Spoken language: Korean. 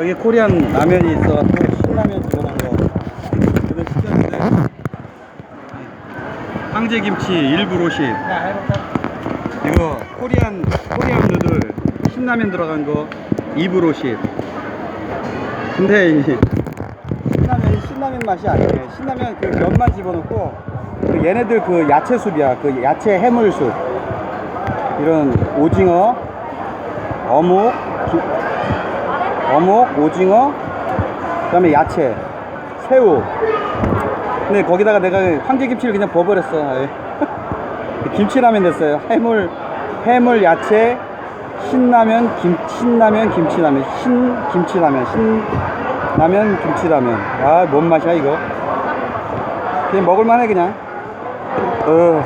여기 코리안 라면이 있어갖고 신라면 집어넣은 거. 이거 시켰는데. 황제김치 일부 로십 이거 코리안 코리안 누들 신라면 들어간 거 2부 로십 근데 이 신라면이 신라면 맛이 아니에요 신라면 그 면만 집어넣고 그 얘네들 그 야채 숲이야. 그 야채 해물 숲. 이런 오징어 어묵 기- 어묵 오징어 그 다음에 야채 새우. 근데 거기다가 내가 황제김치를 그냥 아예. 김치라면 됐어요. 해물 해물 야채 신라면 김 신라면 김치라면. 신 김치라면. 신라면 김치라면. 아 뭔 맛이야 이거? 그냥 먹을만해 그냥. 어